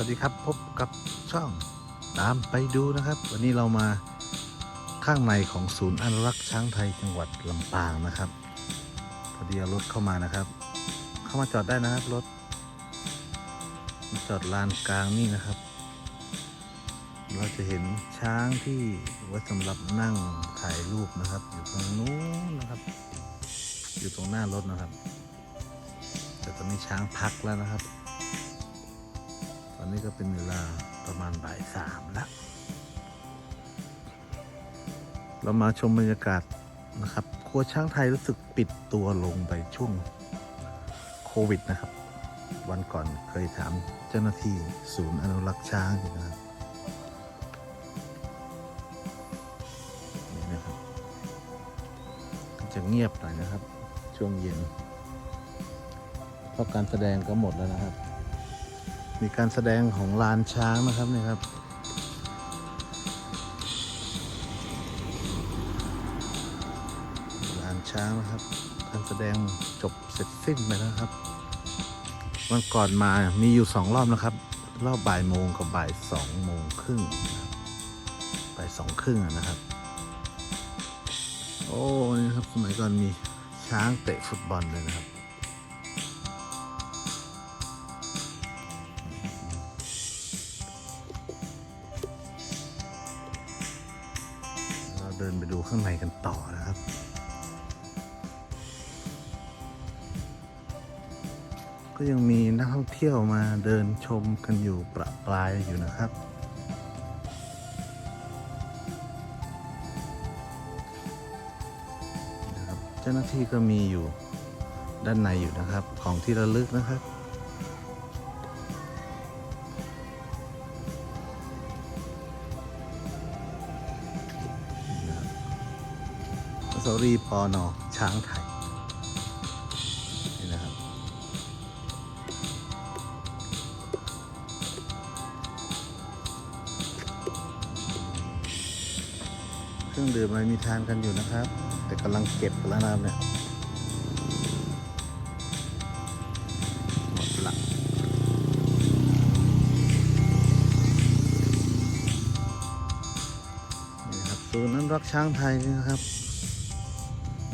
วัสดีครับพบกับช่องตามไปดูนะครับ วันนี้เรามาข้างในของศูนย์อนุรักษ์ช้างไทยจังหวัดลำปางนะครับพอดีเอารถเข้ามานะครับ เข้ามาจอดได้นะครับรถจอดลานกลางนี่นะครับ เราจะเห็นช้างที่ไว้สำหรับนั่งถ่ายรูปนะครับ อยู่ตรงนู้นนะครับ อยู่ตรงหน้ารถนะครับ แต่ตอนนี้ช้างพักแล้วนะครับ อนนี้ก็เป็นเวลาประมาณบ่ายสามแล้วเรามาชมบรรยากาศนะครับ ครัวช้างไทยรู้สึกปิดตัวลงไปช่วงโควิดนะครับ วันก่อนเคยถามเจ้าหน้าที่ศูนย์อนุรักษ์ช้างอยู่นะครับนี่นะครับจะเงียบหน่อยนะครับ ช่วงเย็น เพราะการแสดงก็หมดแล้วนะครับ มีการแสดงของลานช้างนะครับนี่ครับ ลานช้างนะครับ การแสดงจบเสร็จสิ้นไปแล้วครับ วันก่อนมามีอยู่สองรอบนะครับ รอบบ่ายโมงกับบ่ายสองโมงครึ่งบ่ายสองครึ่งนะครับ โอ้นี่ครับสมัยก่อนมีช้างเตะฟุตบอลเลยนะครับ ดินไปดูข้างในกันต่อนะครับก็ยังมีนักท่องเที่ยวมาเดินชมกันอยู่ประปรายอยู่นะครับนะครับเจ้าหน้าที่ก็มีอยู่ด้านในอยู่นะครับของที่ระลึกนะครับ สาวรีย์ปอนอช้างไทยนี่นะครับ เครื่องดื่มอะไรมีทานกันอยู่นะครับ แต่กำลังเก็บกันแล้วนะครับเนี่ยหมดละนี่นะครับศูนย์อนุรักษ์ช้างไทยนี่นะครับ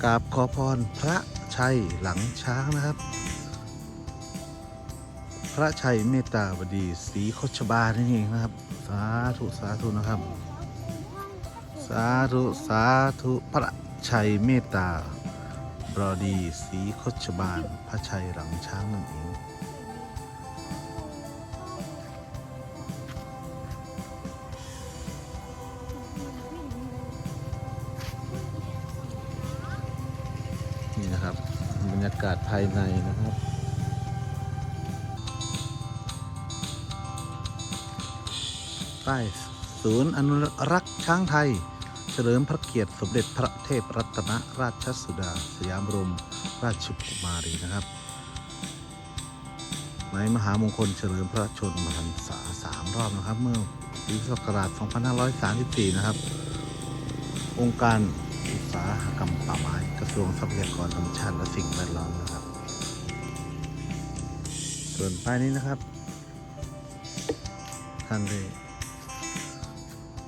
กราบขอพรพระชัยหลังช้างนะครับ พระชัยเมตตาบดีศรีโคชบาลนี่เองนะครับ สาธุสาธุนะครับ สาธุสาธุพระชัยเมตตาบดีศรีโคชบาลพระชัยหลังช้างนั่นเอง นี่นะครับ บรรยากาศภายในนะครับใต้ศูนย์อนุรักษ์ช้างไทย เฉลิมพระเกียรติสมเด็จพระเทพรัตนราชสุดา สยามบรม ราชกุมารีนะครับ ในมหามงคลเฉลิมพระชนมพรรษาสามรอบนะครับ เมื่อปีศักราช 2534 นะครับ องค์การ อุตสาหกรรมป่าไม้กระทรวงทรัพยากรธรรมชาติและสิ่งแวดล้อมนะครับ ส่วนป้ายนี้นะครับ ท่านได้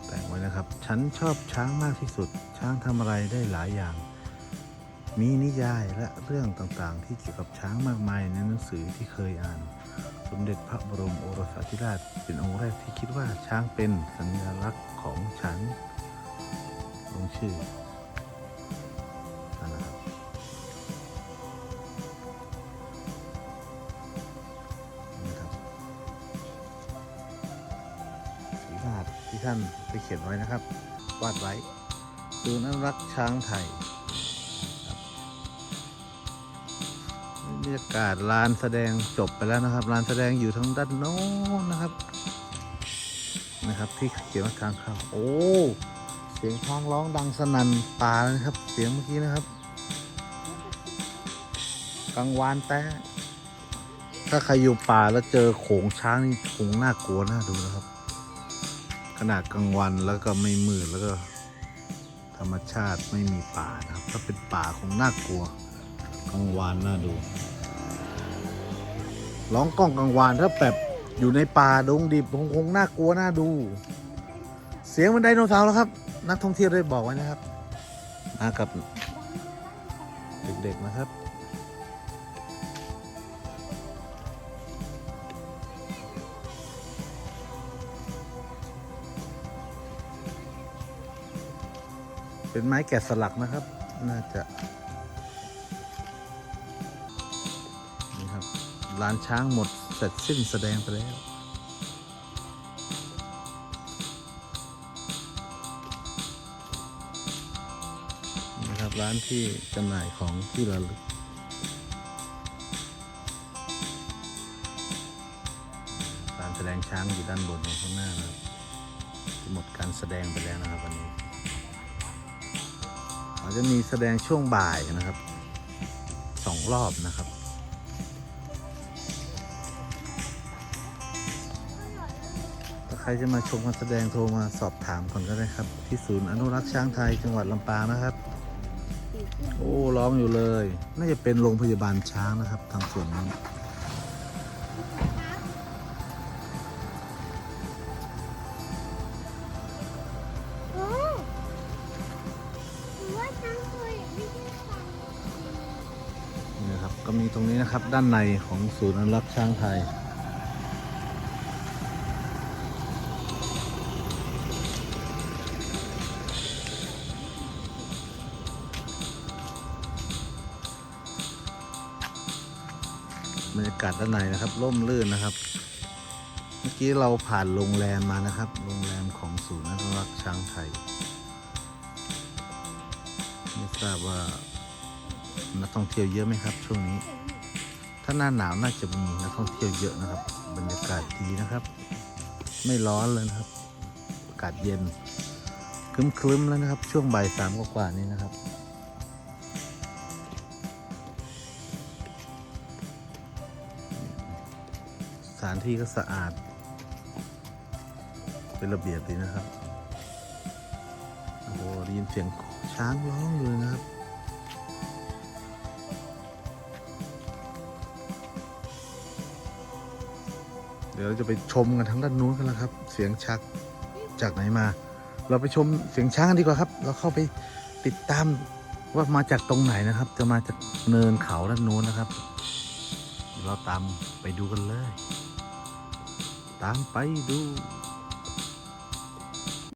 แต่งไว้นะครับ ฉันชอบช้างมากที่สุด ช้างทำอะไรได้หลายอย่าง มีนิยายและเรื่องต่างๆ ที่เกี่ยวกับช้างมากมายในหนังสือที่เคยอ่าน สมเด็จพระบรมโอรสาธิราช เป็นองค์แรกที่คิดว่าช้างเป็นสัญลักษณ์ของฉันลงชื่อ ท่านไปเขียนไว้นะครับ วาดไว้ศูนย์อนุรักษ์ช้างไทยบรรยากาศลานแสดงจบไปแล้วนะครับลานแสดงอยู่ทางด้านโน้นนะครับ นะครับที่เขียนว่าทางเข้าโอ้เสียงท้องร้องดังสนั่นป่าเลยนะครับ เสียงเมื่อกี้นะครับกังวานแต่ถ้าใครอยู่ป่าแล้วเจอโขงช้างนี่คงน่ากลัวน่าดูนะครับ ขนาดกลางวันแล้วก็ไม่มืดแล้วก็ ธรรมชาติไม่มีป่านะครับ ถ้าเป็นป่าคงน่ากลัวกลางวานน่าดูร้องกล้องกลางวานถ้าแบบอยู่ในป่าดงดิบคงคงน่ากลัวน่าดู เสียงมันไดโนเสาร์แล้วครับ นักท่องเที่ยวได้บอกไว้นะครับมากับเด็กๆนะครับ เป็นไม้แกะสลักนะครับ น่าจะ นี่ครับลานช้างหมดเสร็จสิ้นแสดงไปแล้วนะครับร้านที่จำหน่ายของที่ระลึกร้านแสดงช้างอยู่ด้านบนข้างหน้านะครับหมดการแสดงไปแล้วนะครับวันนี้ จะมีแสดงช่วงบ่ายนะครับสองรอบนะครับ ถ้าใครจะมาชมการแสดงโทรมาสอบถามก่อนก็ได้ครับ ที่ศูนย์อนุรักษ์ช้างไทยจังหวัดลำปางนะครับ โอ้ร้องอยู่เลย น่าจะเป็นโรงพยาบาลช้างนะครับ ทางส่วนนี้ มีตรงนี้นะครับ ด้านในของศูนย์อนุรักษ์ช้างไทย บรรยากาศด้านในนะครับ ร่มรื่นนะครับ เมื่อกี้เราผ่านโรงแรมมานะครับ โรงแรมของศูนย์อนุรักษ์ช้างไทย ไม่ทราบว่า นักท่องเที่ยวเยอะไหมครับ ช่วงนี้ ถ้าหน้าหนาวน่าจะมีนักท่องเที่ยวเยอะนะครับ บรรยากาศดีนะครับ ไม่ร้อนเลยนะครับ อากาศเย็นคลึ้มๆแล้วนะครับ ช่วงบ่ายสามกว่าๆนี้นะครับสถานที่ก็สะอาด เป็นระเบียบดีนะครับ โอ้โหได้ยินเสียงช้างร้องเลยนะครับ ดี๋ยวเราจะไปชมกันทางด้านนู้นกันแล้วครับ เสียงชักจากไหนมา เราไปชมเสียงช้างกันดีกว่าครับ เราเข้าไปติดตามว่ามาจากตรงไหนนะครับ จะมาจากเนินเขาด้านนู้นนะครับ เราตามไปดูกันเลย ตามไปดู